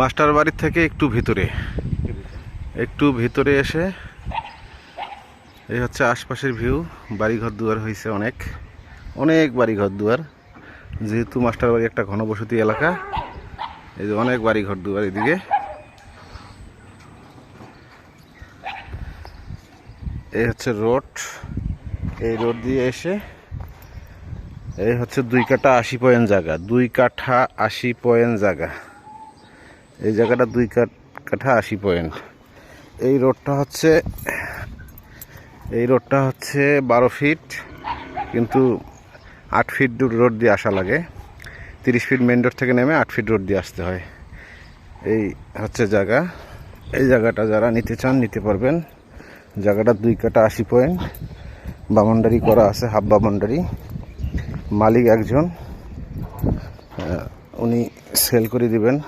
Master বাড়ির থেকে একটু ভিতরে। একটু ভিতরে এসে এই হচ্ছে আশপাশের ভিউ। বাড়িঘর দুয়ার হয়েছে অনেক। অনেক বাড়িঘর দুয়ার। যেহেতু মাস্টার বাড়ি একটা ঘনবসতি এলাকা, এই যে অনেক বাড়িঘর দুয়ার এদিকে। এই হচ্ছে রোড। এই রোড দিয়ে এসে এই হচ্ছে দুই কাঠা আশি পয়েন্ট জায়গা। দুই কাঠা আশি পয়েন্ট জায়গা। এই জায়গাটা দুই কাঠ- কাঠা আশি পয়েন্ট। এই রোডটা হচ্ছে, এই রোডটা হচ্ছে বারো ফিট, কিন্তু আট ফিট রোড দিয়ে আসা লাগে। তিরিশ ফিট মেন রোড থেকে নেমে আট ফিট রোড দিয়ে আসতে হয়। এই হচ্ছে জায়গা। এই জায়গাটা যারা নিতে চান, নিতে পারবেন। জায়গাটা দুই কাটা আশি পয়েন্ট। বামন্ডারি করা আছে, হাফ বামন্ডারি। মালিক একজন উনি সেল করে দিবেন।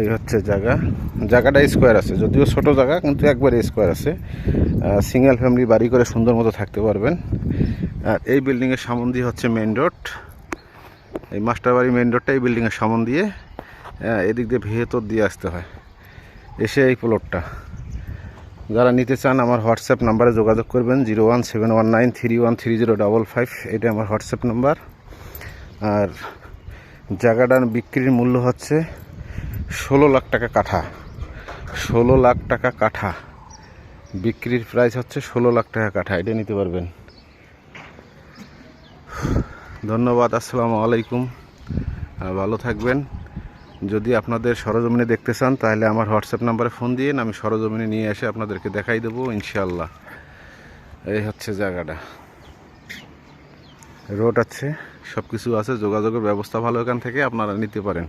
এই হচ্ছে জায়গা। জায়গাটা স্কোয়ার আছে, যদিও ছোট জায়গা, কিন্তু একবারে স্কোয়ার আছে। সিঙ্গেল ফ্যামিলি বাড়ি করে সুন্দর মতো থাকতে পারবেন। আর এই বিল্ডিংয়ের সামন দিয়ে হচ্ছে মেন রোড এই মাস্টার বাড়ি মেন রোডটা এই বিল্ডিংয়ের সামন দিয়ে এদিক দিয়ে ভেতর দিয়ে আসতে হয়। এসে এই প্লটটা যারা নিতে চান আমার হোয়াটসঅ্যাপ নাম্বারে যোগাযোগ করবেন, zero one seven one nine three one three zero double five, এটা আমার হোয়াটসঅ্যাপ নাম্বার। আর জায়গাটার বিক্রির মূল্য হচ্ছে ষোলো লাখ টাকা কাঠা। ষোলো লাখ টাকা কাঠা। বিক্রির প্রাইস হচ্ছে ষোলো লাখ টাকা কাঠা। এটা নিতে পারবেন। ধন্যবাদ, আসসালামু আলাইকুম। ভালো থাকবেন। যদি আপনাদের সরজমিনে দেখতে চান, তাহলে আমার হোয়াটসঅ্যাপ নাম্বারে ফোন দিয়ে আমি সরজমিনে নিয়ে এসে আপনাদেরকে দেখাই দেবো ইনশাল্লাহ এই হচ্ছে জায়গাটা। রোড আছে সব কিছু আছে, যোগাযোগের ব্যবস্থা ভালো এখান থেকে আপনারা নিতে পারেন।